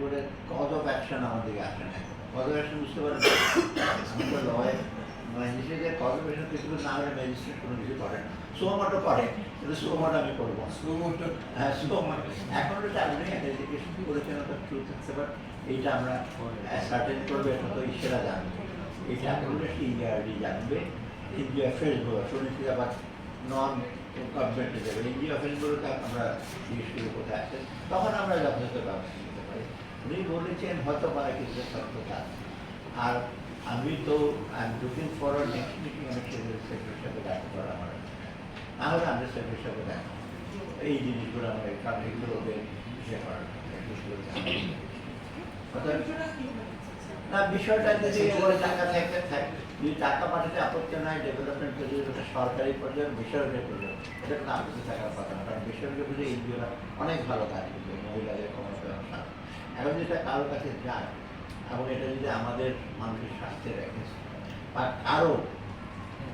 বোর্ডের cause of action আমার দিকে আসে না কজ অফ অ্যাকশন বুঝতে পারেন? ম্যাজিস্ট্রেটের কজ অফ অ্যাকশন কিছু না হলে ম্যাজিস্ট্রেট কোনো কিছু করে না। সোমাটো করে কিন্তু সোমাটো আমি করব। হ্যাঁ সোমাটো। এখন এডুকেশন করেছেন ওটা ট্রুথ আছে বাট এইটা আমরা সার্টেন করবে এটা তো ঈশ্বরা জানবে। এটা করলে জানবে। অ্যাফেয়ার্স বলো শুনেছি আবার নন গভর্নমেন্টে যাবে। এনজিও অ্যাফেয়ার্সগুলোতে আমরা জিজ্ঞেস করি কোথায় তখন আমরা যথাযথ ব্যবস্থা উনি বলেছেন হয়তো পারে কিছু সত্যতা। আর আমি তো I am looking for next meeting আমি সেক্রেটারির সাথে দেখা করা আমার না আমি সেক্রেটারির সাথে দেখা এই জিনিসগুলো আমার কারণ এগুলো ওদের ইয়ে করার না বিষয়টা যদি ওরা টাকা থাকে থাকে। যদি টাকা পাঠাতে আপত্তি নাই ডেভেলপমেন্ট যদি ওটা সরকারি পর্যায়ে বেসরকারি পর্যায়ে। এটা কোনো আপত্তি থাকার কথা না কারণ বেসরকারি পর্যায়ে এনজিওরা অনেক ভালো কাজ করবে মহিলাদের ক্ষমতায়ন এখন যেটা কারোর কাছে যায় এবং এটা যদি আমাদের মানুষের স্বাস্থ্যের রেখে বা কারও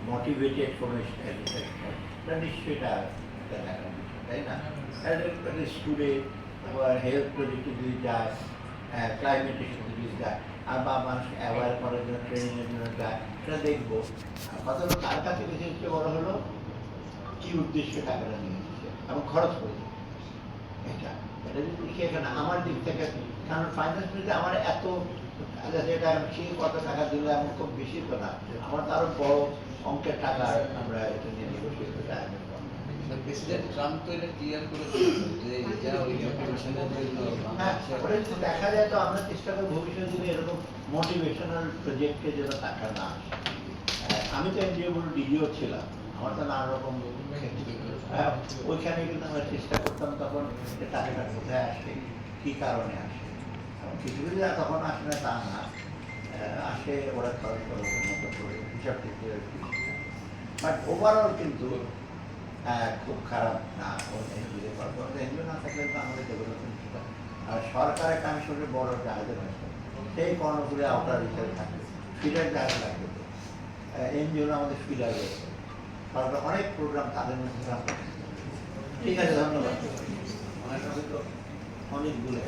মোটিভেটেড কোনো এটা নিশ্চয়ই এটা দেখার বিষয় তাই না? স্কুলে হেলথ প্রজেক্টে যদি যায় ক্লাইমেটের সাথে যদি যায় আর বা মানুষ অ্যাওয়ার করার জন্য ট্রেনিংয়ের জন্য যায় সেটা দেখব। কথা তার কাছে বেশি হচ্ছে বড় হলো? কি উদ্দেশ্যে টাকাটা নিয়ে এসেছে? এবং খরচ করেছে এটা এটা যদি সেখানে আমার দিক থেকে, কারণ ফাইন্যান্স নিতে আমার এত আচ্ছা যেটা সে কত টাকা দিলে এমন খুব বেশি তো না আমার তো আরও বড় অঙ্কের টাকা আমরা এটা নিয়ে নেগোসিয়েট করতে। প্রেসিডেন্ট ট্রাম্প তো এটা ক্লিয়ার করে দিয়েছেন যে এটা ওই মোটিভেশনের জন্য হ্যাঁ বাংলাদেশের- ওটা যদি দেখা যায় তো আমরা চেষ্টা করব ভবিষ্যতে যদি এরকম মোটিভেশনাল প্রজেক্টে যেন টাকা না আসে। আমি তো এনজিও ডিজিও ছিলাম আমার তো নানা রকম হ্যাঁ, ওইখানে কিন্তু আমরা চেষ্টা করতাম তখন টাকাটা কোথায় আসে কি কারণে আসে। কিছু কিছু তখন আসে না তা না। আসে ওরা খরচ করার মতো করে হিসাব করতে বাট ওভারঅল কিন্তু খুব খারাপ। না এনজিও পারব এনজিও না থাকলে তো আমাদের ডেভেলপমেন্ট সেটা আর সরকারের কমিশনের বড় একটা আয়োজন আছে। সেই কর্ণগুলি আওতার হিসেবে থাকবে ফিডার জায়গা লাগবে এনজিও আমাদের ফিডার রয়েছে সরকার অনেক প্রোগ্রাম তাদের মধ্যে ঠিক আছে ধন্যবাদ। অনেকগুলো.